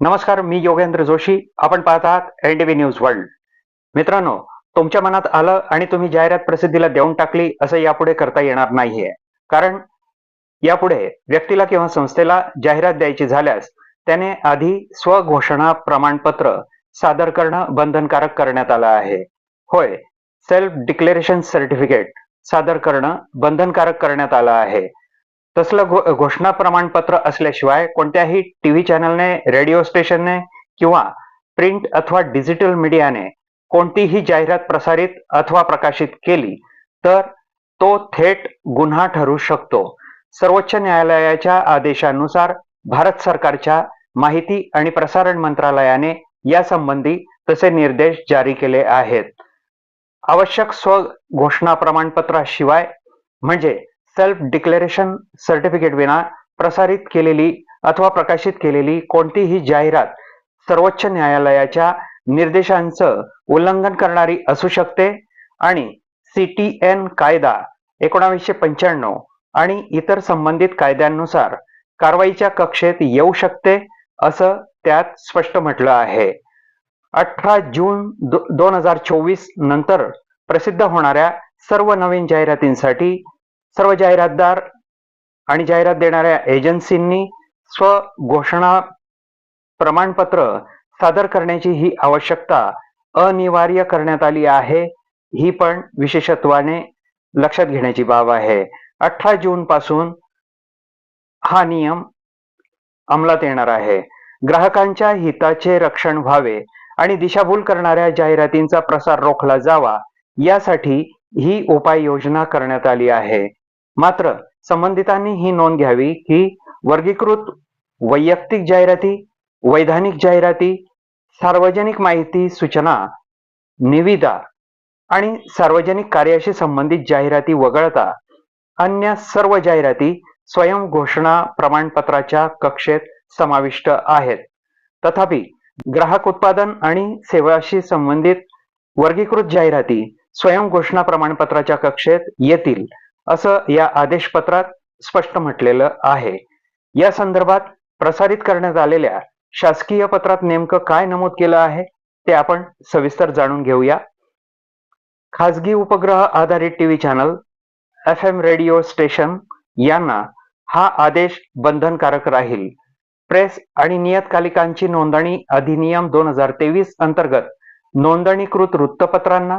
नमस्कार मी योगेंद्र जोशी. आपण पाहत आहात एन डी न्यूज वर्ल्ड. मित्रांनो तुमच्या मनात आलं आणि तुम्ही जाहिरात प्रसिद्धीला देऊन टाकली असं यापुढे करता येणार नाहीये. कारण यापुढे व्यक्तीला किंवा संस्थेला जाहिरात द्यायची झाल्यास त्याने आधी स्वघोषणा प्रमाणपत्र सादर करणं बंधनकारक करण्यात आलं आहे. होय सेल्फ डिक्लेरेशन सर्टिफिकेट सादर करणं बंधनकारक करण्यात आलं आहे. तसलं घो- घोषणा प्रमाणपत्र असल्याशिवाय कोणत्याही टीव्ही चॅनलने रेडिओ स्टेशनने किंवा प्रिंट अथवा डिजिटल मीडियाने कोणतीही जाहिरात प्रसारित अथवा प्रकाशित केली तर तो थेट गुन्हा ठरू शकतो. सर्वोच्च न्यायालयाच्या आदेशानुसार भारत सरकारच्या माहिती आणि प्रसारण मंत्रालयाने यासंबंधी तसे निर्देश जारी केले आहेत. आवश्यक स्व घोषणा प्रमाणपत्राशिवाय म्हणजे सेल्फ डिक्लेरेशन सर्टिफिकेट विना प्रसारित केलेली अथवा प्रकाशित केलेली कोणतीही जाहिरात सर्वोच्च न्यायालयाच्या निर्देशांचं उल्लंघन करणारी असू शकते आणि सी टी एन कायदा एकोणावीसशे पंच्याण्णव आणि इतर संबंधित कायद्यांनुसार कारवाईच्या कक्षेत येऊ शकते असं त्यात स्पष्ट म्हटलं आहे. अठरा जून दोन हजार चोवीस नंतर प्रसिद्ध होणाऱ्या सर्व नवीन जाहिरातींसाठी सर्व जाहिरातदार आणि जाहिरात देणाऱ्या एजन्सींनी स्वघोषणा प्रमाणपत्र सादर करण्याची ही आवश्यकता अनिवार्य करण्यात आली आहे. ही पण विशेषत्वाने लक्षात घेण्याची बाब आहे. अठरा जून पासून हा नियम अंमलात येणार आहे. ग्राहकांच्या हिताचे रक्षण व्हावे आणि दिशाभूल करणाऱ्या जाहिरातींचा प्रसार रोखला जावा यासाठी ही उपाययोजना करण्यात आली आहे. मात्र संबंधितांनी ही नोंद घ्यावी की वर्गीकृत वैयक्तिक जाहिराती वैधानिक जाहिराती सार्वजनिक माहिती सूचना निविदा आणि सार्वजनिक कार्याशी संबंधित जाहिराती वगळता अन्य सर्व जाहिराती स्वयं घोषणा प्रमाणपत्राच्या कक्षेत समाविष्ट आहेत. तथापि ग्राहक उत्पादन आणि सेवाशी संबंधित वर्गीकृत जाहिराती स्वयं घोषणा प्रमाणपत्राच्या कक्षेत येतील. असं या आदेशपत्रात स्पष्ट म्हटलेलं आहे. या संदर्भात प्रसारित करण्यात आलेल्या शासकीय पत्रात नेमकं काय नमूद केलं आहे ते आपण सविस्तर जाणून घेऊया. खाजगी उपग्रह आधारित TV channel F M radio station यांना हा आदेश बंधनकारक राहील. प्रेस आणि नियतकालिकांची नोंदणी अधिनियम दोन हजार तेवीस अंतर्गत नोंदणीकृत वृत्तपत्रांना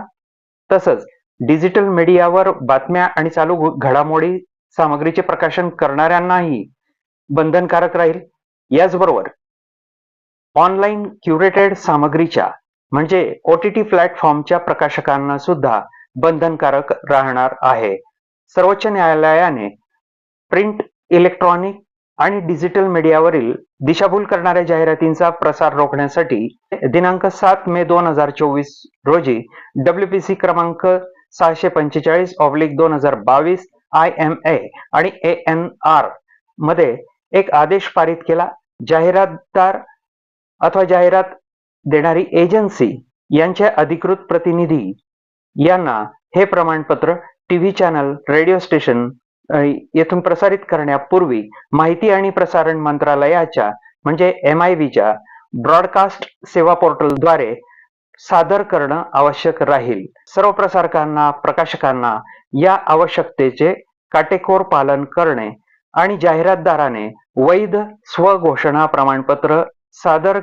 तसंच डिजिटल मीडियावर बातम्या आणि चालू घडामोडी सामग्रीचे प्रकाशन करणाऱ्यांनाही बंधनकारक राहील. याचबरोबर ऑनलाईन क्युरेटेड सामग्रीच्या म्हणजे ओ टी टी प्लॅटफॉर्मच्या प्रकाशकांना सुद्धा बंधनकारक राहणार आहे. सर्वोच्च न्यायालयाने प्रिंट इलेक्ट्रॉनिक आणि डिजिटल मीडियावरील दिशाभूल करणाऱ्या जाहिरातींचा प्रसार रोखण्यासाठी दिनांक सात मे दोन हजार चोवीस रोजी डब्ल्यूपीसी क्रमांक सहाशे पंचेचाळीस ऑब्लिक दोन हजार बावीस आय एम ए आणि ए एन आरमध्ये एक आदेश पारित केला. जाहिरातदार अथवा जाहिरात देणारी एजन्सी यांचे अधिकृत प्रतिनिधी यांना हे प्रमाणपत्र टीव्ही चॅनल रेडिओ स्टेशन येथून प्रसारित करण्यापूर्वी माहिती आणि प्रसारण मंत्रालयाच्या म्हणजे एम आय व्हीच्या ब्रॉडकास्ट सेवा पोर्टलद्वारे सादर करणं आवश्यक राहील. सर्व प्रसारकांना प्रकाशकांना या आवश्यकतेचे काटेकोर पालन करणे आणि जाहिरातदाराने वैध स्वघोषणा प्रमाणपत्र सादर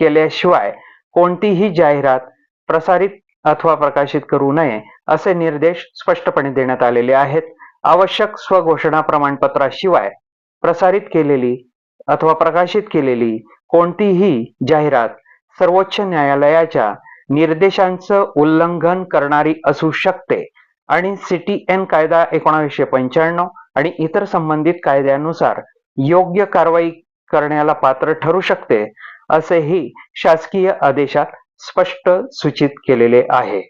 केल्याशिवाय कोणतीही जाहिरात प्रसारित अथवा प्रकाशित करू नये असे निर्देश स्पष्टपणे देण्यात आलेले आहेत. आवश्यक स्वघोषणा प्रमाणपत्राशिवाय प्रसारित केलेली अथवा प्रकाशित केलेली कोणतीही जाहिरात सर्वोच्च न्यायालयाच्या निर्देशांचं उल्लंघन करणारी असू शकते. आणि सिटी एन कायदा एकोणावीसशे पंच्याण्णव आणि इतर संबंधित कायद्यानुसार योग्य कारवाई करण्याला पात्र ठरू शकते असेही शासकीय आदेशात स्पष्ट सूचित केलेले आहे.